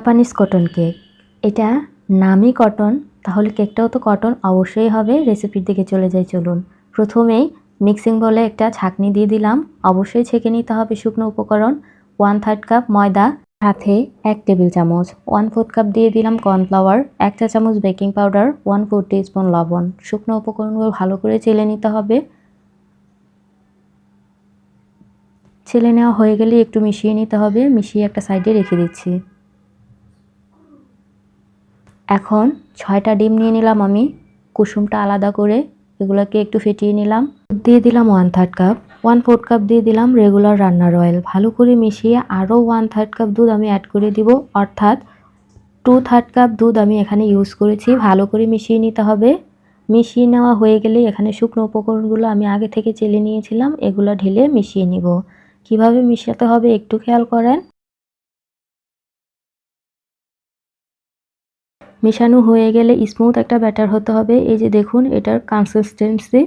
Japanese cotton cake এটা নামই cotton তাহলে কেকটাও তো কটন অবশ্যই হবে। রেসিপির দিকে চলে যাই, চলুন। প্রথমেই মিক্সিং বলে একটা ছাঁকনি দিয়ে দিলাম। অবশ্যই ছেঁকে নিতে হবে শুকনো উপকরণ। ওয়ান থার্ড কাপ ময়দা, সাথে এক টেবিল চামচ। ওয়ান ফোর্থ কাপ দিয়ে দিলাম কর্নফ্লাওয়ার এক চা চামচ baking powder one four spoon লবণ। শুকনো উপকরণগুলো ভালো করে চেলে নিতে হবে। ছেলে নেওয়া হয়ে গেলে একটু মিশিয়ে নিতে হবে। মিশিয়ে একটা সাইডে রেখে দিচ্ছি। এখন ছয়টা ডিম নিয়ে নিলাম আমি। কুসুমটা আলাদা করে এগুলোকে একটু ফেটিয়ে নিলাম। দিয়ে দিলাম one third cup one fourth cup দিয়ে দিলাম রেগুলার রান্নার অয়েল ভালো করে মিশিয়ে আরও ওয়ান থার্ড কাপ দুধ আমি অ্যাড করে দিব। অর্থাৎ টু থার্ড কাপ দুধ আমি এখানে ইউজ করেছি। ভালো করে মিশিয়ে নিতে হবে। মিশিয়ে নেওয়া হয়ে গেলে এখানে শুকনো উপকরণগুলো আমি আগে থেকে চেলে নিয়েছিলাম। এগুলো ঢেলে মিশিয়ে নিব। কীভাবে মিশাতে হবে একটু খেয়াল করেন। মেশানো হয়ে গেলে স্মুথ একটা ব্যাটার হতে হবে। এই যে দেখুন, এটার কনসিস্টেন্সি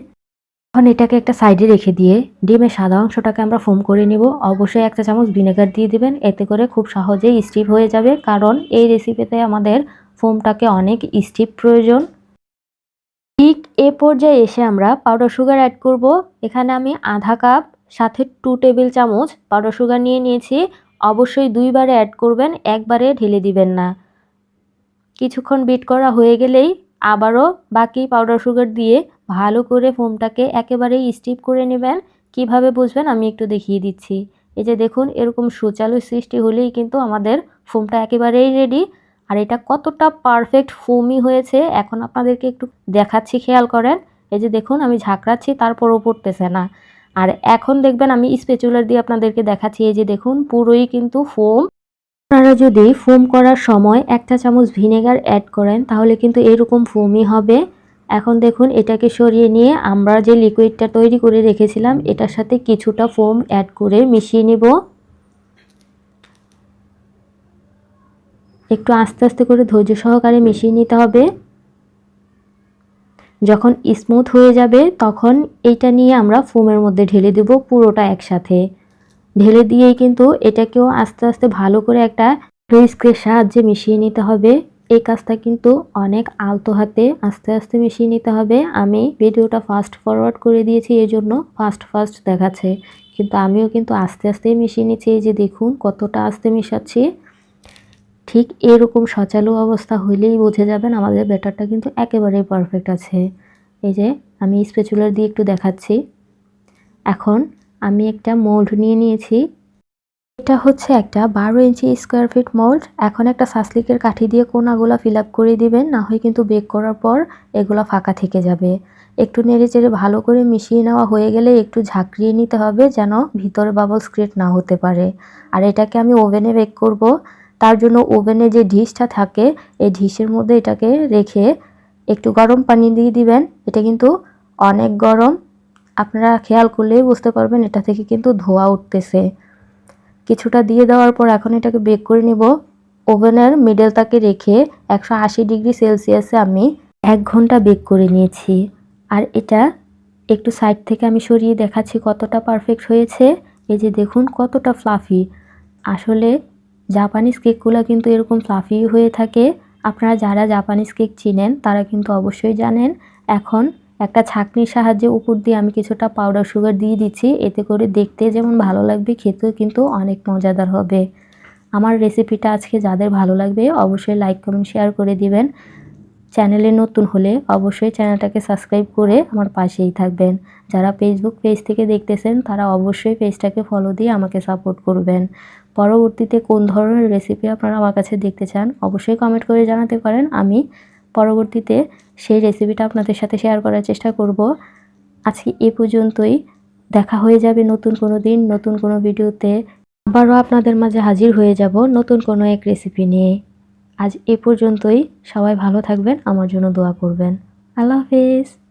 এখন এটাকে একটা সাইডে রেখে দিয়ে ডিমের সাদা অংশটাকে আমরা ফোম করে নিব। অবশ্যই একটা চামচ ভিনেগার দিয়ে দিবেন। এতে করে খুব সহজেই স্টিপ হয়ে যাবে। কারণ এই রেসিপিতে আমাদের ফোমটাকে অনেক স্টিপ প্রয়োজন। ঠিক এ পর্যায়ে এসে আমরা পাউডার সুগার অ্যাড করব। এখানে আমি আধা কাপ সাথে টু টেবিল চামচ পাউডার সুগার নিয়ে নিয়েছি। অবশ্যই দুইবারে অ্যাড করবেন, একবারে ঢেলে দিবেন না। কিছুক্ষণ বিট করা হয়ে গেলেই আবারও বাকি পাউডার সুগার দিয়ে ভালো করে ফোমটাকে একেবারেই স্টিপ করে নেবেন। কীভাবে বুঝবেন? আমি একটু দেখিয়ে দিচ্ছি। এই যে দেখুন, এরকম সুচালু সৃষ্টি হলেই কিন্তু আমাদের ফোমটা একেবারেই রেডি আর এটা কতটা পারফেক্ট ফোমই হয়েছে, এখন আপনাদেরকে একটু দেখাচ্ছি, খেয়াল করেন। এই যে দেখুন, আমি ঝাঁকড়াচ্ছি, তারপরও পড়তেছে না। আর এখন দেখবেন, আমি স্পেচুলার দিয়ে আপনাদেরকে দেখাচ্ছি। এই যে দেখুন, পুরোই কিন্তু ফোম আপনারা যদি ফোম করার সময় একটা চামচ ভিনেগার অ্যাড করেন, তাহলে কিন্তু এরকম ফোমই হবে। এখন দেখুন, এটাকে সরিয়ে নিয়ে আমরা যে লিকুইডটা তৈরি করে রেখেছিলাম, এটার সাথে কিছুটা ফোম অ্যাড করে মিশিয়ে নিব। একটু আস্তে আস্তে করে ধৈর্য সহকারে মিশিয়ে নিতে হবে। যখন স্মুথ হয়ে যাবে, তখন এইটা নিয়ে আমরা ফোমের মধ্যে ঢেলে দেব পুরোটা একসাথে। ঢেলে দিয়েই কিন্তু এটাকেও আস্তে আস্তে ভালো করে একটা হুইস্কের সাহায্যে মিশিয়ে নিতে হবে। এই কাজটা কিন্তু অনেক আলতো হাতে আস্তে আস্তে মিশিয়ে নিতে হবে। আমি ভিডিওটা ফাস্ট ফরওয়ার্ড করে দিয়েছি এই জন্য ফাস্ট ফাস্ট দেখাচ্ছে। কিন্তু আমিও কিন্তু আস্তে আস্তেই মিশিয়ে নিচ্ছি, এই যে দেখুন কতটা আস্তে মিশাচ্ছি। ঠিক এরকম সচালু অবস্থা হইলেই বুঝে যাবেন আমাদের ব্যাটারটা কিন্তু একেবারেই পারফেক্ট আছে। এই যে আমি স্পেচুলার দিয়ে একটু দেখাচ্ছি। এখন আমি একটা মোল্ড নিয়ে নিয়েছি। এটা হচ্ছে একটা বারো ইঞ্চি স্কোয়ার ফিট মোল্ড এখন একটা সাসলিকের কাঠি দিয়ে কোনাগুলো ফিল আপ করে দিবেন, না হয় কিন্তু বেক করার পর এগুলো ফাঁকা থেকে যাবে। একটু নেড়ে চেড়ে ভালো করে মিশিয়ে নেওয়া হয়ে গেলে একটু ঝাঁকড়িয়ে নিতে হবে যেন ভিতরে বাবলস ক্রিয়েট না হতে পারে। আর এটাকে আমি ওভেনে বেক করব। তার জন্য ওভেনে যে ঢিসটা থাকে, এই ঢিসের মধ্যে এটাকে রেখে একটু গরম পানি দিয়ে দিবেন। এটা কিন্তু অনেক গরম। আপনারা খেয়াল করলেই বুঝতে পারবেন এটা থেকে কিন্তু ধোয়া উঠতেছে। কিছুটা দিয়ে দেওয়ার পর এখন এটাকে বেক করে নিব। ওভেনের মিডল তাকে রেখে একশো আশি ডিগ্রি সেলসিয়াসে আমি এক ঘণ্টা বেক করে নিয়েছি। আর এটা একটু সাইড থেকে আমি সরিয়ে দেখাচ্ছি কতটা পারফেক্ট হয়েছে। এই যে দেখুন কতটা ফ্লাফি। আসলে জাপানিজ কেকগুলো কিন্তু এরকম ফ্লাফি হয়ে থাকে। আপনারা যারা জাপানিজ কেক চিনেন তারা কিন্তু অবশ্যই জানেন, এখন একটা ছাঁকনির সাহায্যে উপর দিয়ে আমি কিছুটা পাউডার সুগার দিয়ে দিচ্ছি, এতে করে দেখতে যেমন ভালো লাগবে, খেতেও কিন্তু অনেক মজাদার হবে। আমার রেসিপিটা আজকে যাদের ভালো লাগবে অবশ্যই লাইক কমেন্ট শেয়ার করে দিবেন। চ্যানেলে নতুন হলে অবশ্যই চ্যানেলটাকে সাবস্ক্রাইব করে আমার পাশেই থাকবেন। যারা ফেসবুক পেজ থেকে দেখতেছেন, তারা অবশ্যই পেজটাকে ফলো দিয়ে আমাকে সাপোর্ট করবেন। পরবর্তীতে কোন ধরনের রেসিপি আপনারা আমার কাছে দেখতে চান, অবশ্যই কমেন্ট করে জানাতে পারেন। আমি পরবর্তীতে সেই রেসিপিটা আপনাদের সাথে শেয়ার করার চেষ্টা করব। আজকে এ পর্যন্তই। দেখা হয়ে যাবে নতুন কোনো দিন, নতুন কোনো ভিডিওতে। আবারও আপনাদের মাঝে হাজির হয়ে যাব নতুন কোনো এক রেসিপি নিয়ে। আজ এ পর্যন্তই। সবাই ভালো থাকবেন, আমার জন্য দোয়া করবেন। আল্লাহ হাফেজ।